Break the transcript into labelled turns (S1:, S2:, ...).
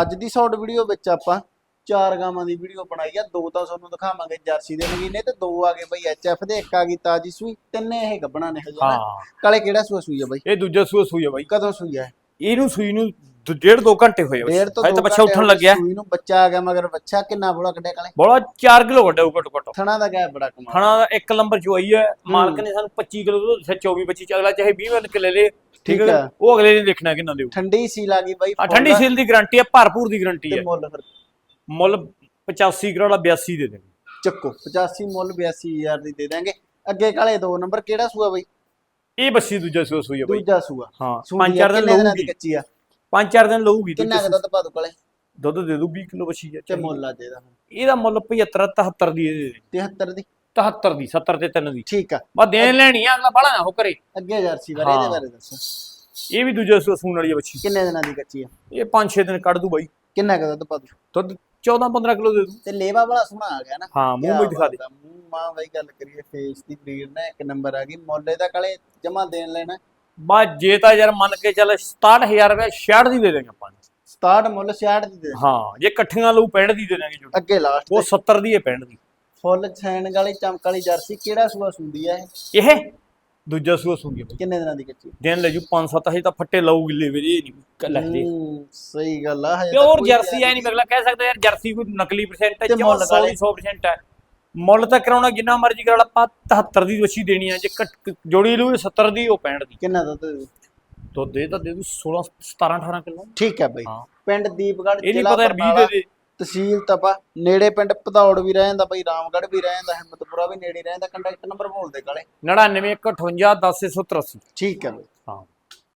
S1: ਅੱਜ ਦੀ short video ਵਿੱਚ ਆਪਾਂ ਚਾਰ ਗਾਵਾਂ ਦੀ ਵੀਡੀਓ ਬਣਾਈ ਆ। ਦੋ ਤਾਂ ਤੁਹਾਨੂੰ ਦਿਖਾਵਾਂਗੇ ਜਰਸੀ ਦੇ ਨਗੀਨੇ ਤੇ ਦੋ ਆ ਗਏ ਬਈ ਐਚਐਫ ਦੇ ਇੱਕ ਆ ਗਈ ਤਾਜੀ ਸੂਈ ਤਿੰਨੇ ਇਹ ਗੱਬਣਾ ਨੇ ਹਜੇ ਨਾ।
S2: ਹਾਂ।
S1: ਕਾਲੇ ਕਿਹੜਾ ਸੂਆ ਸੂਈ ਆ ਬਈ?
S2: ਇਹ ਦੂਜਾ ਸੂਆ ਸੂਈ ਆ ਬਾਈ।
S1: ਕਦੋਂ ਸੂਈ ਆ?
S2: ਇਹਨੂੰ ਸੂਈ ਨੂੰ ਦ- ਡੇਢ ਦੋ ਘੰਟੇ ਹੋਏ
S1: ਡੇਢ ਤੋਂ
S2: ਹਜੇ ਤਾਂ ਬੱਚਾ ਉੱਠਣ ਲੱਗਿਆ।
S1: ਸੂਈ ਨੂੰ। ਬੱਚਾ ਆ ਗਿਆ ਮਗਰ ਬੱਚਾ ਕਿੰਨਾ ਬੋਲਾ ਕੱਢਿਆ ਕਾਲੇ।
S2: ਬੋਲਾ 4 ਕਿਲੋ ਵੱਡਾ ਹੋਊ ਘੱਟੋ ਘੱਟ।
S1: ਥਣਾ ਦਾ ਗੈਪ ਬੜਾ ਕਮਾਲ।
S2: ਖਾਣਾ ਦਾ ਇੱਕ ਨੰਬਰ ਚੋਈ ਹੈ ਮਾਲਕ ਨੇ ਸਾਨੂੰ 25 ਕਿਲੋ ਤੋਂ 24 25 ਚ ਅਗਲਾ ਚਾਹੇ 20 ਮਿੰਟ ਲੈ ਲੇ ਠੀਕ ਹੈ।
S1: ਆ।
S2: ਉਹ ਅਗਲੇ ਨੇ ਦੇਖਣਾ ਕਿੰਨਾ ਦੇਊ।
S1: ਠੰਡੀ ਸੀ ਲੱਗੀ ਬਾਈ
S2: ਆ ਠੰਡੀ ਸੀਲ ਦੀ ਗਾਰੰਟੀ ਹੈ ਭਰਪੂਰ ਦੀ ਗਾਰੰਟੀ ਹੈ
S1: ਮੁੱਲ ਫਿਰ
S2: ਮੁੱਲ 85 ਕਰੋੜ 82 ਦੇ ਦੇਣਗੇ।
S1: ਚੱਕੋ 85 ਮੁੱਲ 82000 ਦੀ ਦੇ ਦਾਂਗੇ ਅੱਗੇ ਕਾਲੇ ਦੋ ਨੰਬਰ ਕਿਹੜਾ ਸੂਆ ਬਾਈ?
S2: ਇਹ ਬੱਸੀ ਦੂਜਾ ਸੂਆ ਸੂਈ ਆ ਬਾਈ।
S1: ਦੂਜਾ ਸੂਆ।
S2: ਹਾਂ ਪੰਜ
S1: ਆ,
S2: ਚਾਰ ਦਿਨ
S1: ਦੀ
S2: ਲਊਗੀ।
S1: ਕੱਚੀ ਆ?
S2: ਪੰਜ ਚਾਰ ਦਿਨ ਲਊਗੀ
S1: ਕਿੰਨਾ ਦੁੱਧ ਪਾ ਦੂ ਕਾਲੇ?
S2: ਦੁੱਧ ਦੇ ਦੂ 20 ਕਿਲੋ ਹੈ
S1: ਤੇ ਮੁੱਲ ਆ ਜਿਹਦਾ
S2: ਇਹਦਾ ਮੁੱਲ 75 73 ਦੀ ਦੇ ਦੇ।
S1: 73 ਦੀ?
S2: 73 ਦੀ 70 ਤੇ 3 ਦੀ।
S1: ਠੀਕ ਆ।
S2: ਬਸ ਦੇਣ ਲੈਣੀ ਆ ਅਗਲਾ ਬਾਲਾ ਨਾ ਹੋ ਕਰੇ।
S1: ਅੱਗੇ ਜਰਸੀ ਬਾਰੇ ਇਹਦੇ। ਬਾਰੇ ਦੱਸੋ।
S2: ਇਹ ਵੀ ਦੂਜਾ ਸੂਣ ਵਾਲੀ ਬੱਚੀ।
S1: ਕਿੰਨੇ ਦਿਨਾਂ ਦੀ ਕੱਚੀ ਆ?
S2: ਇਹ 5-6 ਦਿਨ ਕੱਢ ਦੂ ਬਾਈ।
S1: ਕਿੰਨਾ ਕੁ ਦੁੱਧ ਪਾ ਦੂ?
S2: ਦੁੱਧ 14-15 ਕਿਲੋ ਦੇ ਦੂ।
S1: ਤੇ ਲੇਵਾ ਬੜਾ ਸੋਹਣਾ ਆ ਗਿਆ ਨਾ।
S2: ਹਾਂ ਮੂੰਹ ਵਿੱਚ ਦਿਖਾ ਦੇ।
S1: ਮੂੰਹ ਮਾਂ ਬਾਈ ਗੱਲ ਕਰੀਏ ਫੇਸ ਦੀ ਬਰੀਡ ਨਾ ਇੱਕ ਨੰਬਰ ਆ ਗਈ। ਮੁੱਲ ਇਹਦਾ ਕਾਲੇ ਜਮਾ ਦੇਣ ਲੈਣਾ।
S2: ਬਸ ਜੇ ਤਾਂ ਯਾਰ ਮੰਨ ਕੇ ਚੱਲ 67000 ਰੁਪਏ 66 ਦੀ ਦੇ ਦੇਂਗੇ ਆਪਾਂ।
S1: 67 ਮੁੱਲ 66 ਦੀ ਦੇ
S2: ਹਾਂ ਜੇ ਇਕੱਠੀਆਂ ਲਊ 65 ਦੀ ਦੇ ਦੇਂਗੇ ਜੁੜ
S1: ਅੱਗੇ ਲਾਸਟ
S2: ਉਹ 70 ਦੀ ਹੈ 65 ਦੀ।
S1: ਫੁੱਲ ਸੈਨ ਵਾਲੀ ਚਮਕ ਵਾਲੀ ਜਰਸੀ ਕਿਹੜਾ ਸੂਆ ਸੁੰਦੀ ਆ ਇਹ?
S2: ਇਹ? ਦੂਜਾ ਸੂਆ ਸੂਗੀ
S1: ਕਿੰਨੇ ਦਿਨਾਂ ਦੀ ਕੱਚੀ?
S2: ਦਿਨ ਲੈ ਜੂ 5-7 ਹਜੇ ਤਾਂ ਫੱਟੇ ਲਊ ਗਿੱਲੇ ਵੀਰੇ ਇਹ ਨਹੀਂ ਲੈ ਦੇ।
S1: ਹੂੰ, ਸਹੀ ਗੱਲ ਆ ਹਜੇ ਤਾਂ
S2: ਪਿਓਰ
S1: ਕੋਈ
S2: ਜਰਸੀ ਐ ਨਹੀਂ। ਅਗਲਾ ਕਹਿ ਸਕਦਾ ਯਾਰ ਜਰਸੀ ਕੋਈ ਨਕਲੀ ਪਰਸੈਂਟ ਹੈ
S1: ਤੇ ਮੁੱਲ
S2: 100 ਦੀ 100% ਹੈ। ਮੁੱਲ ਤਾਂ ਕਰਾਉਣਾ ਜਿੰਨਾ ਮਰਜ਼ੀ ਕਰਾ ਲਾ ਆਪਾਂ 73 ਦੀ ਵੱਛੀ ਦੇਣੀ ਆ ਜੇ ਘੱਟ- ਜੋੜੀ ਲੂ 70 ਦੀ ਉਹ 65 ਦੀ।
S1: ਕਿੰਨਾ ਦੁੱਧ ਦੇ?
S2: ਦੁੱਧ ਤਾਂ ਦੇ ਦੂ 16 17 18 ਕਿਲੋ।
S1: ਠੀਕ ਹੈ ਬਾਈ।
S2: ਹਾਂ।
S1: ਪਿੰਡ ਦੀਪਗੜ੍ਹ
S2: ਇਹ ਨਹੀਂ ਪਤਾ ਯਾਰ 20
S1: ਬਰਨਾਲਾ,
S2: ਦੇ ਦੇ।
S1: ਤਹਿਸੀਲ ਤਪਾ ਨੇੜੇ ਪਿੰਡ ਭਦੌੜ ਵੀ ਰਹਿ ਜਾਂਦਾ ਬਾਈ ਰਾਮਗੜ੍ਹ ਵੀ ਰਹਿ ਜਾਂਦਾ ਹਿੰਮਤਪੁਰਾ ਵੀ ਨੇੜੇ ਰਹਿ ਜਾਂਦਾ ਕੰਟੈਕਟ ਨੰਬਰ ਬੋਲ ਦੇ ਕਾਲੇ।
S2: 99 158 10 183
S1: ਠੀਕ ਹੈ ਬਾਈ।